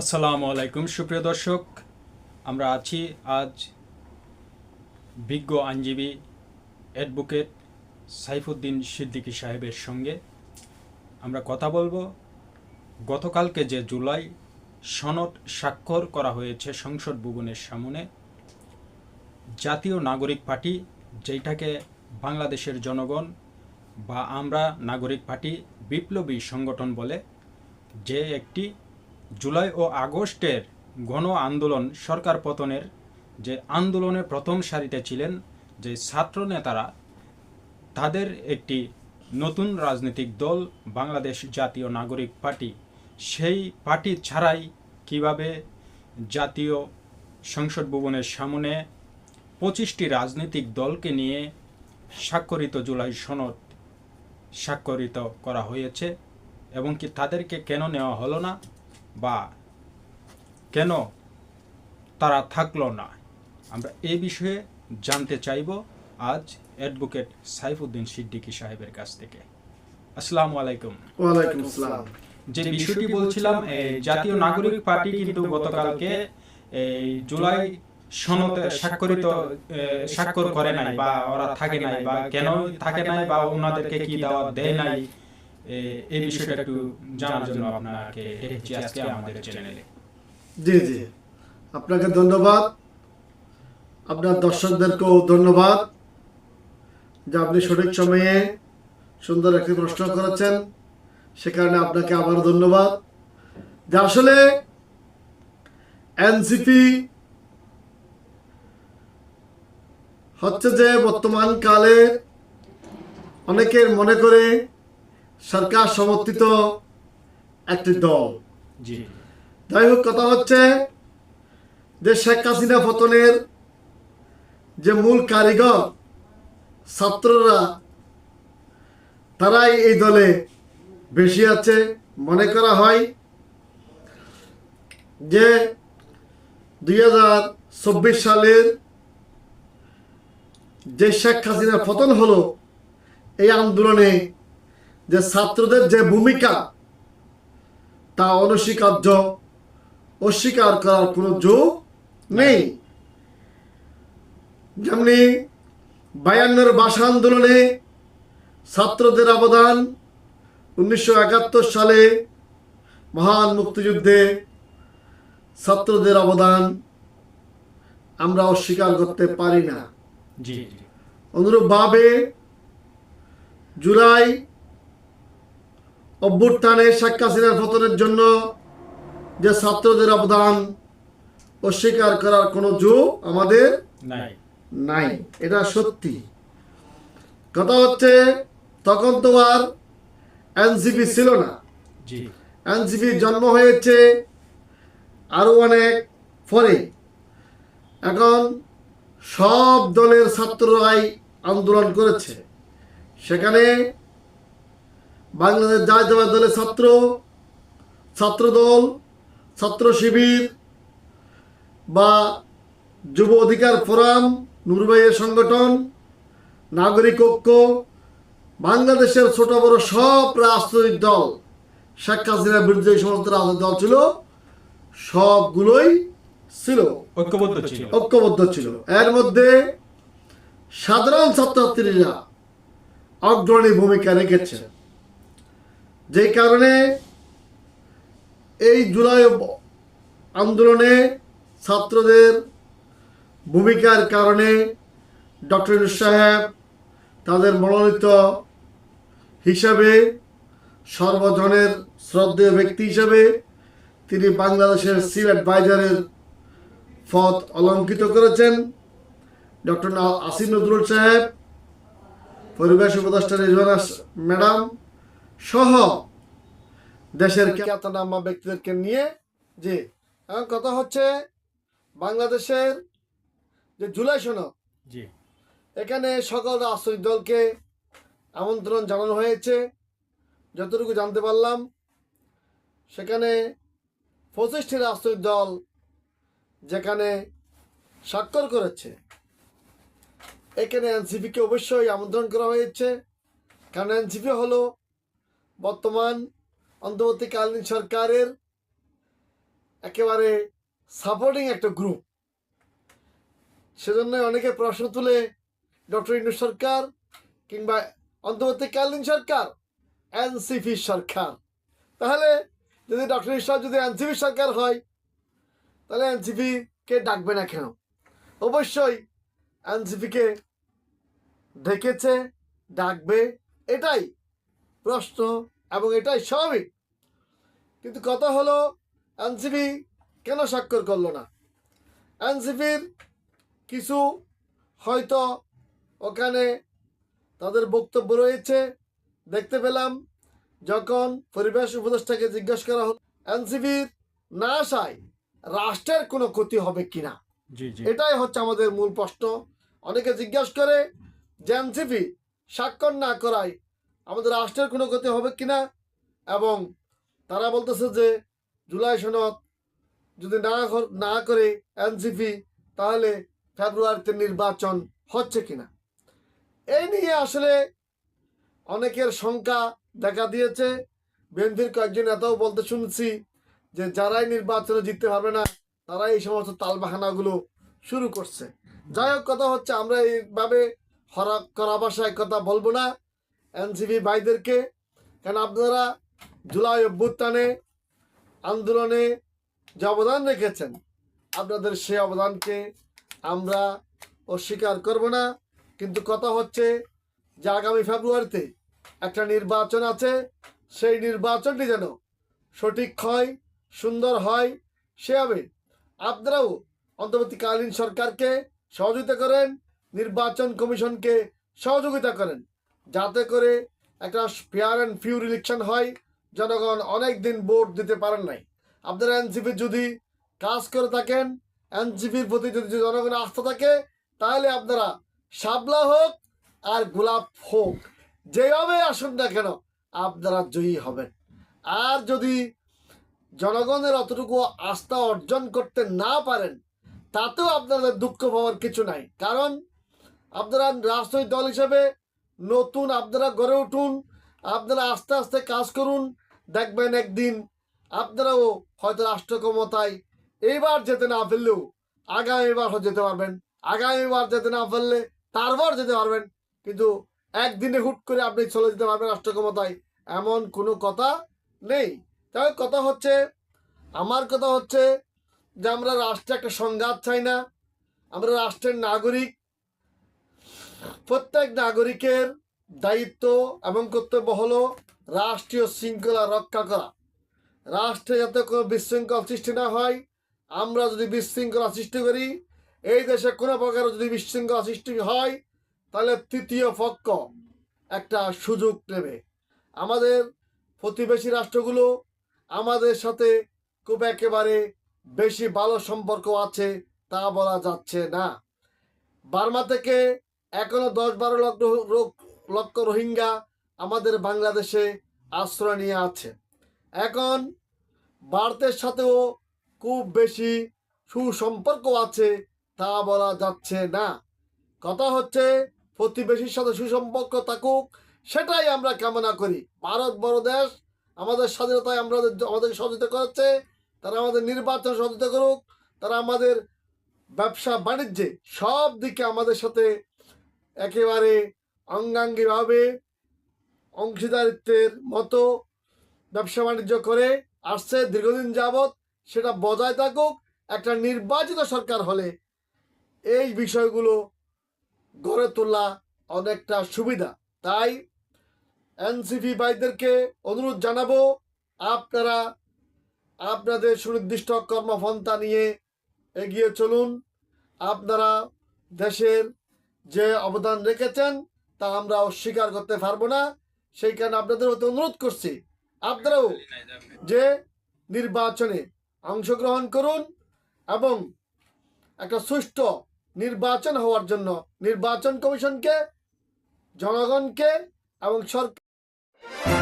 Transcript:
আসসালামু আলাইকুম, সুপ্রিয় দর্শক। আমরা আছি আজ বিজ্ঞ আইনজীবী অ্যাডভোকেট সাইফুদ্দিন সিদ্দিকী সাহেবের সঙ্গে। আমরা কথা বলব, গতকালকে যে জুলাই সনদ স্বাক্ষর করা হয়েছে সংসদ ভবনের সামনে, জাতীয় নাগরিক পার্টি যেটাকে বাংলাদেশের জনগণ বা আমরা নাগরিক পার্টি বিপ্লবী সংগঠন বলে, যে একটি জুলাই ও আগস্টের গণ আন্দোলন সরকার পতনের যে আন্দোলনের প্রথম সারিতে ছিলেন যে ছাত্র নেতারা, তাদের একটি নতুন রাজনৈতিক দল বাংলাদেশ জাতীয় নাগরিক পার্টি। সেই পার্টি ছাড়াই কীভাবে জাতীয় সংসদ ভবনের সামনে পঁচিশটি রাজনৈতিক দলকে নিয়ে স্বাক্ষরিত জুলাই সনদ স্বাক্ষরিত করা হয়েছে এবং কি তাদেরকে কেন নেওয়া হলো না? বা কেন তারা থাকল না? আমরা এই বিষয়ে জানতে চাইব আজ অ্যাডভোকেট সাইফুদ্দিন সিদ্দিকী সাহেবের কাছ থেকে। আসসালামু আলাইকুম। ওয়ালাইকুম আসসালাম যে বিষয়টি বলছিলাম এই জাতীয় নাগরিক পার্টি কিন্তু গতকালকে এই জুলাই সনদ স্বাক্ষরিত স্বাক্ষর করে নাই বা ওরা থাকে নাই বা কেন থাকে নাই বা ওনাদেরকে কি দাওয়াত দেয় নাই এ, এই বিষয়টা একটু জানার জন্য আপনাকে আজকে আমাদের চ্যানেলে জি জি। আপনাকে ধন্যবাদ। আপনার দর্শকদেরকেও ধন্যবাদ যে আপনি সঠিক সময়ে সুন্দর একটি প্রশ্ন করেছেন। সে কারণে আপনাকে আবারও ধন্যবাদ। যে আসলে এনসিপি হচ্ছে যে বর্তমান কালে অনেকের মনে করে সরকার সমর্থিত একটি দল। যাই হোক কথা হচ্ছে যে শেখ হাসিনা পতনের যে মূল কারিগর ছাত্ররা তারাই এই দলে বেশি আছে। মনে করা হয় যে দুই হাজার চব্বিশ সালের যে শেখ হাসিনার পতন হলো এই আন্দোলনে যে ছাত্রদের যে ভূমিকা তা অনস্বীকার্য অস্বীকার করার কোনো যোগ নেই। যেমনি বায়ান্নর ভাষা আন্দোলনে ছাত্রদের অবদান উনিশশো একাত্তর সালে মহান মুক্তিযুদ্ধে ছাত্রদের অবদান আমরা অস্বীকার করতে পারি না। অনুরূপভাবে জুলাই অভ্যুত্থানে শেখ হাসিনার পতনের জন্য যে ছাত্রদের অবদান অস্বীকার করার কোনো যোগ আমাদের নাই। নাই। এটা সত্যি। কথা হচ্ছে তখন তো আর এনসিপি ছিল না। এনসিপির জন্ম হয়েছে আরও অনেক পরে। এখন সব দলের ছাত্ররাই আন্দোলন করেছে। সেখানে বাংলাদেশ জাতীয়তাবাদ দলের ছাত্র ছাত্রদল ছাত্র শিবির বা যুব অধিকার ফোরাম নুরবাইয়ের সংগঠন নাগরিক ঐক্য বাংলাদেশের ছোট বড় সব রাজনৈতিক দল শেখ হাসিনার বিরুদ্ধে সমস্ত রাজনৈতিক দল ছিল সবগুলোই ছিল। ঐক্যবদ্ধ ছিল। ঐক্যবদ্ধ ছিল। এর মধ্যে সাধারণ ছাত্রছাত্রীরা অগ্রণী ভূমিকা রেখেছে। যে কারণে এই জুলাই আন্দোলনে ছাত্রদের ভূমিকার কারণে ডক্টর সাহেব তাদের মনোনীত হিসাবে সর্বজনের শ্রদ্ধেয় ব্যক্তি হিসাবে তিনি বাংলাদেশের চিফ অ্যাডভাইজারের পদ অলঙ্কিত করেছেন। ডক্টর আসিম নজরুল সাহেব, পরিবেশ উপদেষ্টা রিজওয়ানা ম্যাডাম সহ দেশের খ্যাতনামা ব্যক্তিদেরকে নিয়ে যে এখন কথা হচ্ছে বাংলাদেশের যে জুলাই সনদ জি। এখানে সকল রাজনৈতিক দলকে আমন্ত্রণ জানানো হয়েছে। যতটুকু জানতে পারলাম সেখানে পঁচিশটি রাজনৈতিক দল যেখানে স্বাক্ষর করেছে। এখানে এনসিপিকে অবশ্যই আমন্ত্রণ করা হয়েছে। কারণ এনসিপি হলো বর্তমান অন্তর্বর্তীকালীন সরকারের একেবারে সাপোর্টিং একটা গ্রুপ সেজন্য অনেকে প্রশ্ন তুলে, ডক্টর ইন্দু সরকার কিংবা অন্তর্বর্তীকালীন সরকার, এনসিপি সরকার। তাহলে যদি ডক্টর ইসলাম যদি এনসিপি সরকার হয়, তাহলে এনসিপি কে ডাকবে না কেন? অবশ্যই এনসিপিকে ডেকেছে, ডাকবে, এটাই। প্রশ্ন এবং এটাই স্বাভাবিক। কিন্তু কথা হলো এনসিপি কেন স্বাক্ষর করল না? এনসিপির কিছু হয়তো ওখানে তাদের বক্তব্য রয়েছে। দেখতে পেলাম যখন পরিবেশ উপদেষ্টাকে জিজ্ঞাসা করা হলো এনসিপির না আসায় রাষ্ট্রের কোনো ক্ষতি হবে কিনা এটাই হচ্ছে আমাদের মূল প্রশ্ন। অনেকে জিজ্ঞাসা করে যে এনসিপি স্বাক্ষর না করায় আমাদের রাষ্ট্রের কোনো ক্ষতি হবে কিনা? এবং তারা বলতেছে যে জুলাই সনদ যদি না না করে এনসিপি, তাহলে ফেব্রুয়ারিতে নির্বাচন হচ্ছে কিনা? এই নিয়ে আসলে অনেকের শঙ্কা দেখা দিয়েছে। বিএনপির কয়েকজন নেতাও বলতে শুনছি যে যারাই নির্বাচনে জিততে পারবে না, তারাই এই সমস্ত তালবাহানাগুলো শুরু করছে। যাই হোক, কথা হচ্ছে আমরা এইভাবে হরা, করা ভাষায় কথা বলব না। এনসিপি ভাইদেরকে কারণ আপনারা জুলাই অভ্যুত্থানে, আন্দোলনে যে অবদান রেখেছেন, আপনাদের সেই অবদানকে আমরা অস্বীকার করব না। কিন্তু কথা হচ্ছে যে আগামী ফেব্রুয়ারিতে একটা নির্বাচন আছে, সেই নির্বাচনটি যেন সঠিক হয়, সুন্দর হয় সেভাবে আপনারাও অন্তর্বর্তীকালীন সরকারকে সহযোগিতা করেন, নির্বাচন কমিশনকে সহযোগিতা করেন। যাতে করে একটা ফেয়ার অ্যান্ড ফিউর ইলেকশন হয়, জনগণ অনেক দিন ভোট দিতে পারেন নাই। আপনারা এনসিপি যদি কাজ করে থাকেন এনসিপির প্রতি যদি জনগণের আস্থা থাকে, তাহলে আপনারা শাবলা হোক আর গোলাপ হোক, যেভাবে আসুন না কেন, আপনারা জয়ী হবেন। আর যদি জনগণের অতটুকু আস্থা অর্জন করতে না পারেন, তাতেও আপনাদের দুঃখ পাওয়ার কিছু নাই। কারণ আপনারা রাজনৈতিক দল হিসেবে নতুন আপনারা গড়ে উঠুন, আপনারা আস্তে আস্তে কাজ করুন, দেখবেন একদিন আপনারাও হয়তো রাষ্ট্র ক্ষমতায় এইবার যেতে না পারলেও আগামীবার যেতে পারবেন। আগামীবার যেতে না পারলে তারপর যেতে পারবেন। কিন্তু একদিনে হুট করে আপনি চলে যেতে পারবেন রাষ্ট্র ক্ষমতায় এমন কোনো কথা নেই। তাই কথা হচ্ছে, আমার কথা হচ্ছে যে আমরা রাষ্ট্রে একটা সংঘাত চাই না। আমরা রাষ্ট্রের নাগরিক প্রত্যেক নাগরিকের দায়িত্ব এবং কর্তব্য হলো রাষ্ট্রীয় শৃঙ্খলা রক্ষা করা। রাষ্ট্রে যাতে কোনো বিশৃঙ্খলা সৃষ্টি না হয়, আমরা যদি বিশৃঙ্খলা সৃষ্টি করি, এই দেশে কোনো প্রকার যদি বিশৃঙ্খলা সৃষ্টি হয়, তাহলে তৃতীয় পক্ষ একটা সুযোগ নেবে। আমাদের প্রতিবেশী রাষ্ট্রগুলো আমাদের সাথে খুব একেবারে বেশি ভালো সম্পর্ক আছে তা বলা যাচ্ছে না। বার্মা থেকে এখনও দশ বারো লক্ষ লক্ষ রোহিঙ্গা আমাদের বাংলাদেশে আশ্রয় নিয়ে আছে। এখন ভারতের সাথেও খুব বেশি সুসম্পর্ক আছে, তা বলা যাচ্ছে না। কথা হচ্ছে, প্রতিবেশীর সাথে সুসম্পর্ক থাকুক, সেটাই আমরা কামনা করি। ভারত বড় দেশ, আমাদের স্বাধীনতায় আমরা আমাদের সহযোগিতা করেছে, তারা আমাদের নির্বাচন সহযোগিতা করুক, তারা আমাদের ব্যবসা বাণিজ্যে সব দিকে আমাদের সাথে একেবারে অঙ্গাঙ্গিভাবে অংশীদারিত্বের মতো ব্যবসা বাণিজ্য করে আসছে দীর্ঘদিন যাবৎ, সেটা বজায় থাকুক, একটা নির্বাচিত সরকার হলে এই বিষয়গুলো গড়ে তোলা অনেকটা সুবিধা। তাই এনসিপি ভাইদেরকে অনুরোধ জানাব, আপনারা আপনাদের সুনির্দিষ্ট কর্মপন্থা নিয়ে এগিয়ে চলুন। আপনারা দেশের যে অবদান রেখেছেন তা আমরা অস্বীকার করতে পারব না। সেই কারণে আপনাদের হতে অনুরোধ করছি। আপনারাও যে নির্বাচনে অংশগ্রহণ করুন এবং একটা সুষ্ঠু নির্বাচন হওয়ার জন্য নির্বাচন কমিশনকে, জনগণকে এবং সরকার